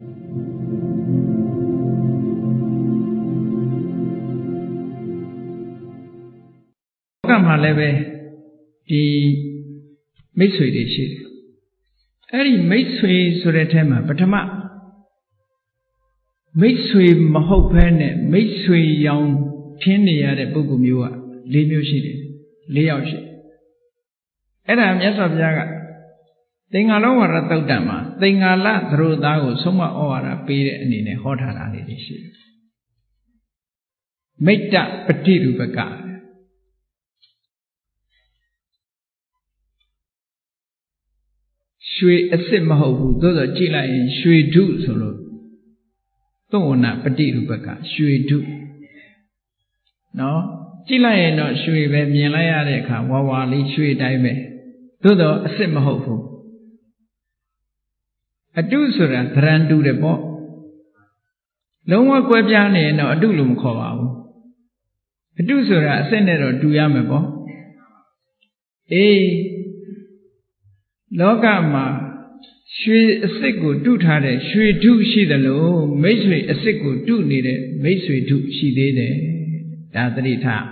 ကမှာလည်းပဲဒီမိတ်ဆွေတွေရှိတယ်အဲ့ဒီမိတ်ဆွေဆိုတဲ့အဲမှာပထမမိတ်ဆွေမဟုတ်ဘဲနဲ့မိတ်ဆွေရောင်ထင်းနေရတဲ့ပုဂ္ဂိုလ်မျိုးက၄မျိုးရှိတယ်၄ယောက်ရှိတယ်အဲ့ဒါမြတ်စွာဘုရားက သင်္ဃာလောဝရသုတ်တံမှာသင်္ဃာလသရုသားကိုဆုံးမဩဝါဒပေးတဲ့အနေနဲ့ဟောထားတာလေးတွေရှိတယ်မိတ္တပฏิရူပကရွှေအစ်စ်မဟုတ်ဘူးသို့သောကြည့်လိုက်ရင်ရွှေဓုဆိုလို့သုံးဝနာပฏิရူပကရွှေဓုနော်ကြည့်လိုက်ရင်တော့ရွှေပဲမြင်လိုက်ရတဲ့အခါဝါဝါလေးရွှေတိုင်းပဲသို့သောအစ်စ်မဟုတ်ဘူး အတုဆိုတာသရံတူတယ်ပေါ့လုံးဝကွဲပြားနေရင်တော့အတုလို့မခေါ်ပါဘူးအတုဆိုတာအစစ်နဲ့တော့တူရမယ်ပေါ့အေးလောကမှာရွှေအစစ်ကိုတုထားတဲ့ရွှေထုရှိတယ်လို့မိတ်ဆွေအစစ်ကိုတုနေတဲ့မိတ်ဆွေထုရှိသေးတယ်ဒါတတိထား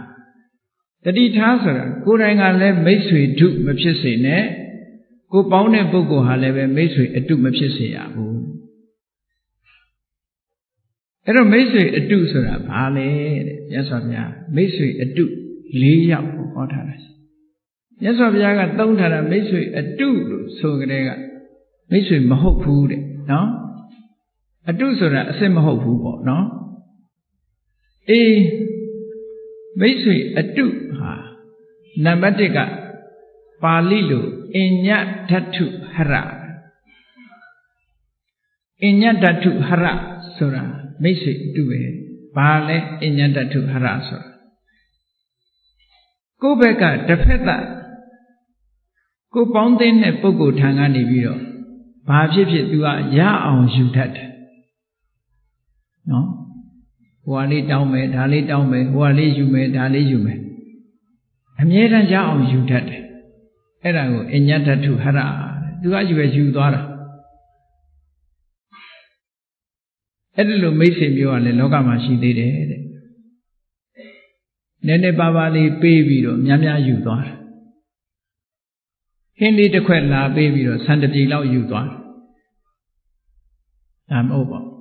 တတိထားဆိုတာကိုယ်တိုင်ကလည်းမိတ်ဆွေထုမဖြစ်စေနဲ့ ကိုပေါင်းတဲ့ပုဂ္ဂိုလ်ဟာလည်းပဲမိတ်ဆွေအတုမဖြစ်စေရဘူးအဲ့တော့မိတ်ဆွေအတုဆိုတာဘာလဲတဲ့မြတ်စွာဘုရားမိတ်ဆွေအတု၄ယောက်ဟောထားတာမြတ်စွာဘုရားကသုံးထားတာမိတ်ဆွေအတုလို့ဆိုကြတဲ့ကမိတ်ဆွေမဟုတ်ဘူးတဲ့နော်အတုဆိုတာအစစ်မဟုတ်ဘူးပေါ့နော်အေးမိတ်ဆွေအတုဟာနံပါတ်1ကပါဠိလို အညဓာတုဟရအညဓာတုဟရဆိုတာမိတ်ဆွေအတုပဲဘာလဲအညဓာတုဟရဆိုတာကိုယ့်ဘက်ကတစ်ဖက်သက်ကိုပေါင်းသိတဲ့ပုဂ္ဂိုလ်ထံကနေပြီးတော့ဘာဖြစ်ဖြစ်သူကရအောင်ယူတတ်တယ်နော်ဟိုဟာလေးတောင်းမယ်ဒါလေးတောင်းမယ်ဟိုဟာလေးယူမယ်ဒါလေးယူမယ်အမြဲတမ်းရအောင်ယူတတ်တယ် အဲ့ဒါကိုအညတ္တထုဟရသူကယူပဲယူသွားတာအဲ့ဒီလိုမိတ်ဆွေမျိုးကလည်းလောကမှာရှိသေးတယ်တဲ့နည်းနည်းပါးပါးလေးပေးပြီးတော့များများယူသွားတယ်ဟင်းလေးတစ်ခွက်လာပေးပြီးတော့ဆန်တပြေလောက်ယူသွားတယ်ဒါမဟုတ်ပါဘူး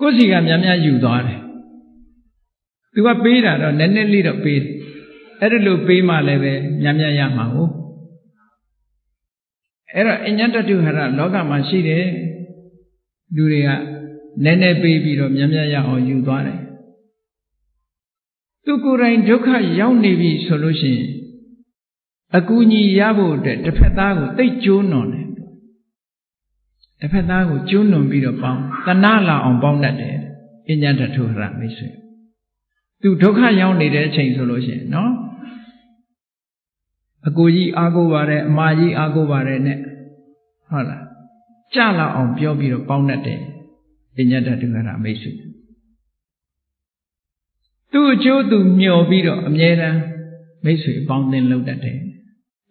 ကိုယ်စီကများများယူသွားတယ်သူကပေးတာတော့နည်းနည်းလေးတော့ပေးတယ် အဲ့ဒါလို့ပေးမှလည်းပဲများများရမှာဟုတ်အဲ့တော့အညတတုဟရလောကမှာရှိတယ်လူတွေကနည်းနည်းပေးပြီးတော့များများရအောင်ယူသွားတယ်သူကိုယ်တိုင်ဒုက္ခရောက်နေပြီဆိုလို့ရှိရင်အကူအညီရဖို့အတွက်တစ်ဖက်သားကိုတိတ်ကျိုးနွန်တယ်တစ်ဖက်သားကိုကျိုးနွန်ပြီးတော့ပေါင်းတဏှလာအောင်ပေါင်းတတ်တယ်အညတတုဟရမိတ်ဆွေသူဒုက္ခရောက်နေတဲ့အချိန်ဆိုလို့ရှိရင်နော် အကိုကြီးအားကိုးပါတယ်အမကြီးအားကိုးပါတယ်နဲ့ဟုတ်လားကြလာအောင်ပြောပြီးတော့ပေါင်းတတ်တယ်ပညာတတ်တူရမိတ်ဆွေသူ့အကျိုးသူမျှော်ပြီးတော့အမြဲတမ်းမိတ်ဆွေပေါင်းသင်လုပ်တတ်တယ်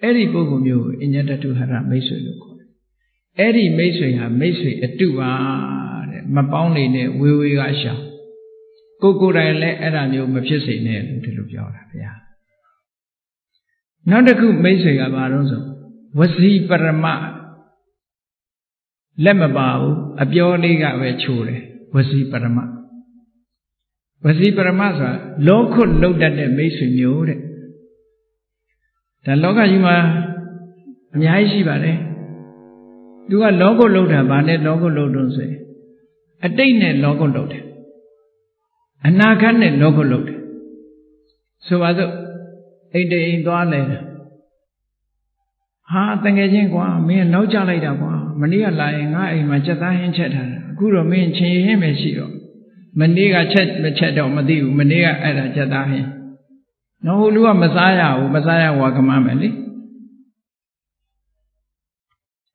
အဲ့ဒီပုဂ္ဂိုလ်မျိုးကိုအညတတုဟရမိတ်ဆွေလို့ခေါ်တယ်အဲ့ဒီမိတ်ဆွေဟာမိတ်ဆွေအတုပါတဲ့မပေါင်းနေနဲ့ဝေဝေကရှောင်ကိုကိုယ်တိုင်လည်းအဲ့ဒါမျိုးမဖြစ်စေနဲ့လို့ဒီလိုပြောတာဗျာ နောက်တစ်ခုမိတ်ဆွေကဘာလို့ဆိုဝစီပရမလက်မပါဘူးအပြောလေးကပဲချိုးတယ်ဝစီပရမဝစီပရမဆိုတာလောခုတ်လုတ်တတ်တဲ့မိတ်ဆွေမျိုးတဲ့ဒါလောကကြီးမှာအများကြီးရှိပါတယ်သူကလောကုတ်လုတ်တာဗာနဲ့လောကုတ်လုတ်တော့ဆိုရင်အတိတ်နဲ့လောကုတ်လုတ်တယ်အနာဂတ်နဲ့လောကုတ်လုတ်တယ်ဆိုပါစို့ အိမ်တိမ်သွားလဲဟာတငယ်ချင်းကွာမင်းနောက်ကျလိုက်တာကွာမနေ့ကလာရင်ငါအိမ်မှာစက်သားဟင်းချက်ထားတာအခုတော့မင်းချင်းဟင်းပဲရှိတော့မနေ့ကချက်မချက်တော့မသိဘူးမနေ့ကအဲ့ဒါစက်သားဟင်းနော်ဟိုလူကမစားရဘူးမစားရဝါကမမယ်လေ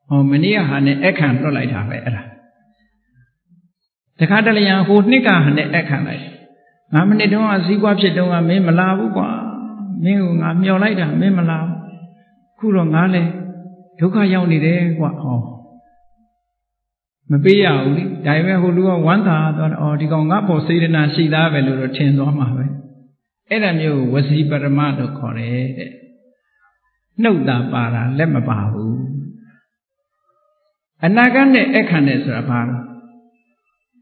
ဟောမနေ့ကဟာနဲ့အခန့်လွတ်လိုက်တာပဲအဲ့ဒါတခါတလေရန်ဟိုနှစ်ကဟာနဲ့အခန့်လိုက်ငါမနစ်တုန်းကစည်းကွားဖြစ်တုန်းကမင်းမလာဘူးကွာ မင်းကငါမျောလိုက်တာမင်းမလာဘူးခုတော့ငါလဲဒုက္ခရောက်နေတယ်ကွာဟောမပေးရဘူးလေဒါပေမဲ့ဟိုလူကဝမ်းသာသွားတယ်အော်ဒီကောင်ငါ့ပေါ်စေတနာရှိသားပဲလို့တော့ထင်သွားမှာပဲအဲ့ဒါမျိုးဝစီပရမလို့ခေါ်တယ်တဲ့နှုတ်တာပါတာလက်မပါဘူးအနာဂတ်နဲ့အခန့်နဲ့ဆိုတာဘာလဲ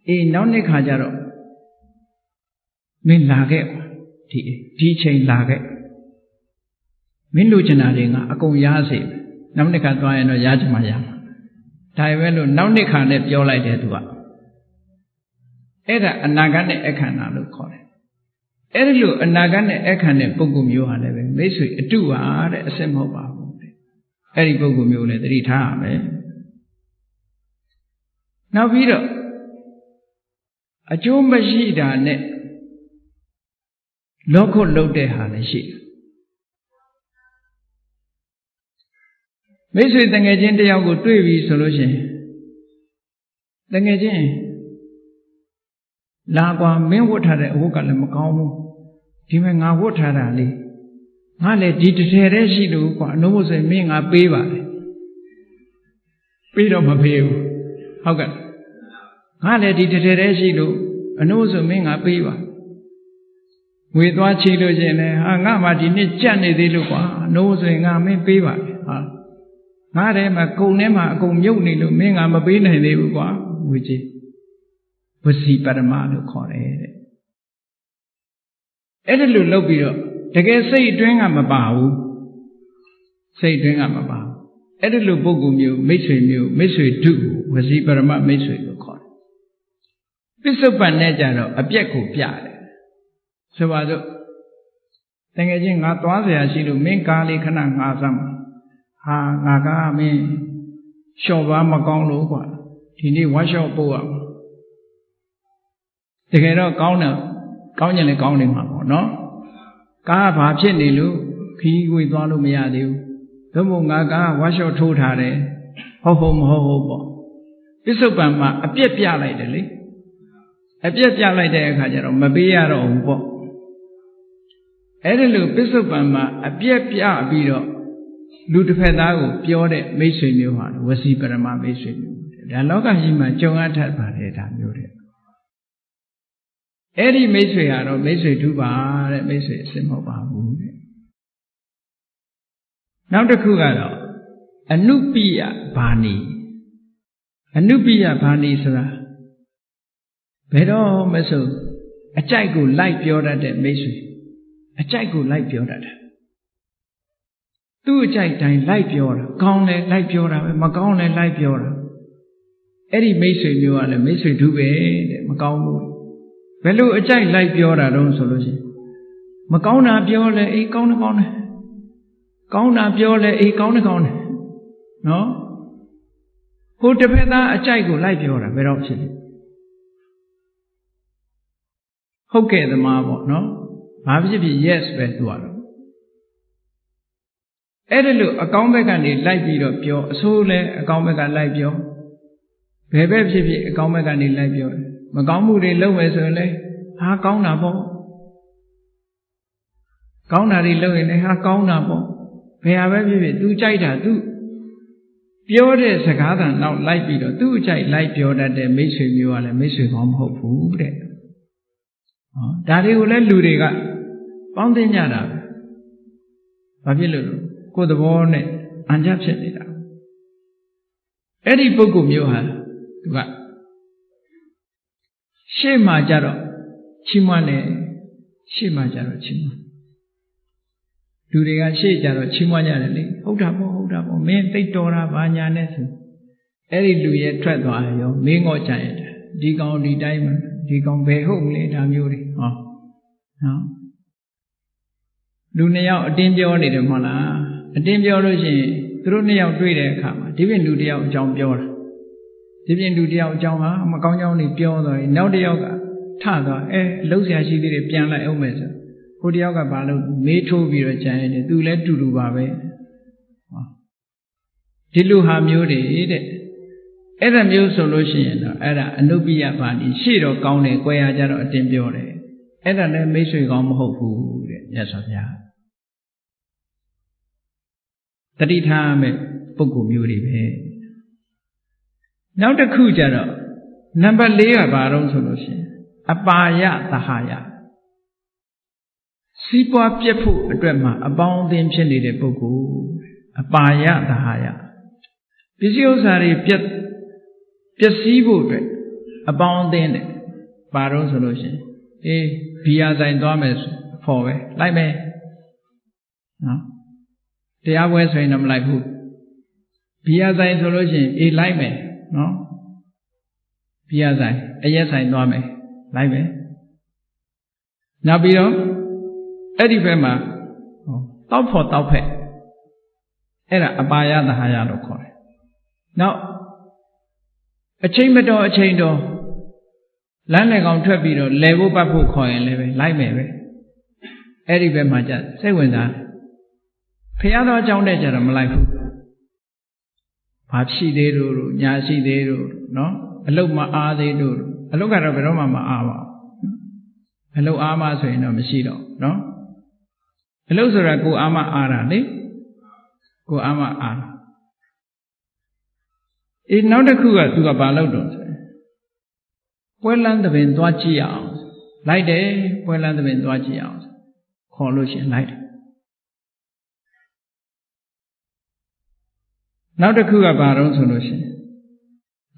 အေးနောက်နှစ်ခါကျတော့မင်းလာခဲ့ဒီဒီချိန်လာခဲ့ မင်းလူချင်တာတွေကအကုန်ရစေနောက်နှစ်ခါသွားရင်တော့ရချင်မှရမှာဒါပဲလို့နောက်နှစ်ခါနဲ့ပြောလိုက်တယ်သူကအဲ့ဒါအနာဂတ်နဲ့အခန္ဓာလို့ခေါ်တယ်အဲ့ဒီလိုအနာဂတ်နဲ့အခန္ဓာပုဂ္ဂိုလ်မျိုးဟာလည်းပဲမိတ်ဆွေအတုပါတဲ့အစစ်မဟုတ်ပါဘူးတဲ့အဲ့ဒီပုဂ္ဂိုလ်မျိုးလည်းသတိထားရမယ်နောက်ပြီးတော့အကျိုးမရှိတာနဲ့လောကုတ်လုတ်တဲ့ဟာလည်းရှိတယ် မိတ်ဆွေတငယ်ချင်းတယောက်ကိုတွေ့ပြီဆိုလို့ရှိရင်တငယ်ချင်းလာကွာမင်းဝတ်ထားတဲ့အဝတ်ကလည်းမကောင်းဘူးဒီမဲ့ငါဝတ်ထားတာလေငါလည်းဒီတစ်ထည်တည်းရှိလို့ကွာအနှုတ်မဆိုရင်မင်းငါပေးပါလေပေးတော့မပေးဘူးဟုတ်ကဲ့ငါလည်းဒီတစ်ထည်တည်းရှိလို့အနှုတ်ဆိုမင်းငါပေးပါငွေသွားချီလို့ရှင်လေဟာငါမှဒီနေ့ကြက်နေသေးလို့ကွာအနှုတ်ဆိုရင်ငါမင်းပေးပါဟာ ငါထဲမှာကုံထဲမှာအကုန်မြုပ်နေလို့မင်းငါမပေးနိုင်သေးဘူးကွာငွေကြီးဝစီပရမလို့ခေါ်တယ်တဲ့အဲ့ဒါလို့လုပ်ပြီးတော့တကယ်စိတ်အတွင်းကမပါဘူးစိတ်အတွင်းကမပါဘူးအဲ့ဒါလို့ပုဂ္ဂိုလ်မျိုးမိတ်ဆွေမျိုးမိတ်ဆွေဒုဝစီပရမမိတ်ဆွေလို့ခေါ်တယ်ပစ္စုပန်နဲ့ကြတော့အပြက်ကိုပြတယ်ဆိုပါစို့တကယ်ချင်းငါသွားเสียရှိလို့မင်းကားလေးခဏငါစမ်း ဟာငါကမင်းလျှော့ပါမကောင်းလို့ကွာဒီနေ့ဝါရှော့ပို့ရမှာတကယ်တော့ကောင်းတယ်ကောင်းကြလည်းကောင်းနေမှာပေါ့နော်ကားကဘာဖြစ်နေလို့ခီးကိုသွားလို့မရသေးဘူးသို့မဟုတ်ငါကားဝါရှော့ထိုးထားတယ်ဟုတ်ဟုတ်မဟုတ်ဟုတ်ပေါ့ပစ္စုပန်မှာအပြက်ပြလိုက်တယ်လေအပြက်ပြလိုက်တဲ့အခါကျတော့မပေးရတော့ဘူးပေါ့အဲ့ဒီလိုပစ္စုပန်မှာအပြက်ပြပြီးတော့ လူတစ်ဖက်သားကိုပြောတဲ့မိတ်ဆွေမျိုးဟာဝစီပရမမိတ်ဆွေမျိုးဒါလောကကြီးမှာကြုံအပ်တတ်ပါတယ်ဒါမျိုးတဲ့အဲ့ဒီမိတ်ဆွေကတော့မိတ်ဆွေဒုပါတဲ့မိတ်ဆွေအစစ်မဟုတ်ပါဘူးတဲ့နောက်တစ်ခုကတော့အနုပိယဘာနီအနုပိယဘာနီဆိုတာဘယ်တော့မဆိုအကြိုက်ကိုလိုက်ပြောတတ်တဲ့မိတ်ဆွေအကြိုက်ကိုလိုက်ပြောတတ်တယ် သူ့အကြိုက်တိုင်းလိုက်ပြောတာကောင်းတယ်လိုက်ပြောတာပဲမကောင်းတယ်လိုက်ပြောတာအဲ့ဒီမိတ်ဆွေမျိုးကလည်းမိတ်ဆွေဒုပဲတဲ့မကောင်းဘူးဘယ်လိုအကြိုက်လိုက်ပြောတာတော့ဆိုလို့ရှိရင်မကောင်းတာပြောလဲအေးကောင်းတယ်ကောင်းတယ်ကောင်းတာပြောလဲအေးကောင်းတယ်ကောင်းတယ်နော်ဟိုတစ်ဖက်သားအကြိုက်ကိုလိုက်ပြောတာဘယ်တော့ဖြစ်လဲဟုတ်ကဲ့သမားပေါ့နော်ဘာဖြစ်ဖြစ် yes ပဲသူကတော့ အဲ့ဒါလို့အကောင်းဘက်ကနေလိုက်ပြီးတော့ပြောအဆိုးလဲအကောင်းဘက်ကလိုက်ပြောဘယ်ဘက်ဖြစ်ဖြစ်အကောင်းဘက်ကနေလိုက်ပြောမကောင်းမှုတွေလုပ်မယ်ဆိုရင်လဲဟာကောင်းတာပေါ့ကောင်းတာတွေလုပ်ရင်လည်းဟာကောင်းတာပေါ့ဘယ်ဟာပဲဖြစ်ဖြစ် तू ကြိုက်တာ तू ပြောတဲ့စကားသံတော့လိုက်ပြီးတော့သူ့အကြိုက်လိုက်ပြောတတ်တဲ့မိတ်ဆွေမျိုးကလည်းမိတ်ဆွေကောင်းမဟုတ်ဘူးတဲ့ဟောဒါတွေကိုလည်းလူတွေကပေါင်းသိကြတာပဲဘာဖြစ်လို့လဲ ကိုယ်သဘောနဲ့အံကြဖြစ်နေတာအဲ့ဒီပုဂ္ဂိုလ်မျိုးဟာသူကရှေ့မှာကြတော့ချီးမွမ်းတယ်ရှေ့မှာကြတော့ချီးမွမ်းလူတွေကရှေ့ကြတော့ချီးမွမ်းကြတယ်လေဟုတ်တာပေါ့ဟုတ်တာပေါ့မင်းတိတ်တော်တာဘာညာနဲ့ဆိုအဲ့ဒီလူရဲ့ထွက်သွားရောမင်းငေါ့ကြရင်ဒီကောင်ဒီတိုင်းမှာဒီကောင်ဘယ်ဟုတ်မလဲဒါမျိုးတွေဟောနော်လူနှစ်ယောက်အတင်းပြောနေတယ်မဟုတ်လား အတင်းပြောလို့ရှိရင်သူတို့နှစ်ယောက်တွေ့တဲ့အခါမှာဒီပြင်လူတစ်ယောက်အကြောင်းပြောတာဒီပြင်လူတစ်ယောက်အကြောင်းဟာမကောင်းကြောင်းတွေပြောသွားရင်နောက်တစ်ယောက်ကထသွားအဲလှုပ်ရှားရှိသေးတယ်ပြန်လိုက်အောင်မယ်ဆိုဟိုတစ်ယောက်ကဘာလို့မေးထိုးပြီးတော့ကြံရတယ်သူလည်းတူတူပါပဲဒီလူဟာမျိုးတွေတဲ့အဲ့ဒါမျိုးဆိုလို့ရှိရင်တော့အဲ့ဒါအနုပ္ပိယပါဏိရှေ့တော့ကောင်းတယ်၊ကြွယ်ရကြတော့အတင်းပြောတယ်အဲ့ဒါလည်းမိတ်ဆွေကောင်းမဟုတ်ဘူးတဲ့မြတ်စွာဘုရား တတိထားမဲ့ပုဂ္ဂိုလ်မျိုးတွေပဲနောက်တစ်ခုကျတော့နံပါတ်၄ကဘာတော့ဆိုလို့ရှိရင်အပါယသဟာယစီးပွားပြက်ဖို့အတွက်မှာအပေါင်းအသင်းဖြစ်နေတဲ့ပုဂ္ဂိုလ်အပါယသဟာယပစ္စည်းဥစ္စာတွေပြက်ပျက်စီးဖို့အတွက်အပေါင်းအသင်းတဲ့ဘာတော့ဆိုလို့ရှိရင်အေးဘီယာဆိုင်သွားမယ်ဆိုဖော်ပဲလိုက်မယ်နော် တရားပွဲဆိုရင်တော့မလိုက်ဘူးဘီယာဆိုင်ဆိုလို့ရှိရင်အေးလိုက်မယ်နော်ဘီယာဆိုင်အရက်ဆိုင်သွားမယ်လိုက်မယ်နောက်ပြီးတော့အဲ့ဒီဘက်မှာတောက်ဖို့တောက်ဖက်အဲ့ဒါအပါယသဟာယလို့ခေါ်တယ်နောက်အချိန်မတော်အချိန်တော်လမ်းလေကောင်ထွက်ပြီးတော့လဲဖို့ပတ်ဖို့ခေါ်ရင်လည်းပဲလိုက်မယ်ပဲအဲ့ဒီဘက်မှာじゃစိတ်ဝင်စား ဖះတော်အကြောင်းတဲ့ကြတော့မလိုက်ဘူးဘာရှိသေးတို့ညာရှိသေးတို့နော်အလုတ်မအားသေးတို့အလုတ်ကတော့ဘယ်တော့မှမအားပါဘူးအလုတ်အားမဆိုရင်တော့မရှိတော့နော်အလုတ်ဆိုတာကိုအားမအားတာလေကိုအားမအားတာအေးနောက်တစ်ခုကသူကဘာလုပ်တော့ဆိုရင်ပွဲလန်းသဘင်သွားကြည့်အောင်လိုက်တယ်ပွဲလန်းသဘင်သွားကြည့်အောင်ခေါ်လို့ရှိရင်လိုက်တယ် နောက်တစ်ခုကဘာတော့ဆိုလို့ရှိရင်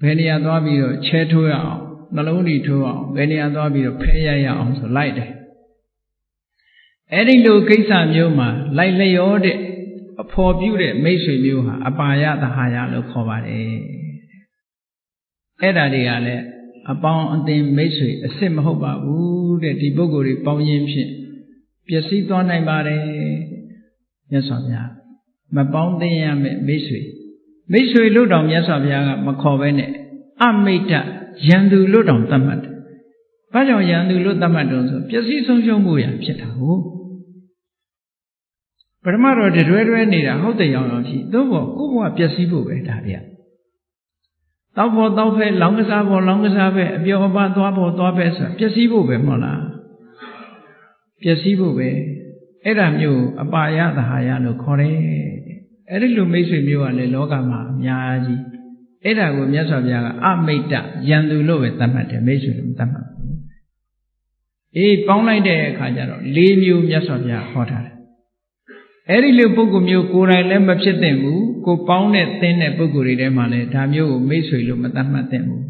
ဘယ်နေရာသွားပြီးတော့ချဲထိုးရအောင်နှလုံးဓာတ်ထိုးအောင်ဘယ်နေရာသွားပြီးတော့ဖဲရရအောင်ဆိုလိုက်တယ်အဲ့ဒီလိုကိစ္စမျိုးမှာလိုက်လျောတဲ့အဖော်ပြုတဲ့မိတ်ဆွေမျိုးဟာအပါယသဟာယလို့ခေါ်ပါတယ်အဲ့ဒါတွေကလည်းအပေါင်းအသင်မိတ်ဆွေအစ်စ်မဟုတ်ပါဘူးတဲ့ဒီပုဂ္ဂိုလ်တွေပေါင်းရင်းဖြင့်ပျက်စီးသွားနိုင်ပါတယ်မြတ်စွာဘုရားမပေါင်းသင်ရမယ့်မိတ်ဆွေ မိတ်ဆွေလို့တောင်မြတ်စွာဘုရားကမခေါ်ဘဲနဲ့အမိတ်တရန်သူလို့တောင်သတ်မှတ်တယ်။ဘာကြောင့်ရန်သူလို့သတ်မှတ်တုံးဆိုပျက်စီးဆုံးရှုံးမှုရဖြစ်တာဟုတ်ပထမတော့တတွဲတွဲနေတာဟုတ်တယ်ရောင်ရောင်ရှိသို့ပေါ်ကိုယ့်ဘဝပျက်စီးဖို့ပဲဒါတွေကတောက်ဖို့တောက်ဖဲလောင်းကစားဖို့လောင်းကစားဖဲအပြောအပါသွားဖို့သွားဖဲဆိုတာပျက်စီးဖို့ပဲမဟုတ်လားပျက်စီးဖို့ပဲအဲ့ဒါမျိုးအပါယသဟာယလို့ခေါ်တယ် အဲ့ဒီလိုမိတ်ဆွေမျိုးကလည်းလောကမှာအများကြီးအဲ့ဒါကိုမြတ်စွာဘုရားကအမိတ်တယံသူလို့ပဲသတ်မှတ်တယ်မိတ်ဆွေလို့သတ်မှတ်ဘူးအေးပေါင်းလိုက်တဲ့အခါကျတော့၄မျိုးမြတ်စွာဘုရားဟောထားတယ်အဲ့ဒီလိုပုဂ္ဂိုလ်မျိုးကိုယ်တိုင်လည်းမဖြစ်သင့်ဘူးကိုပေါင်းတဲ့သင်တဲ့ပုဂ္ဂိုလ်တွေထဲမှာလည်းဒါမျိုးကိုမိတ်ဆွေလို့မသတ်မှတ်သင့်ဘူး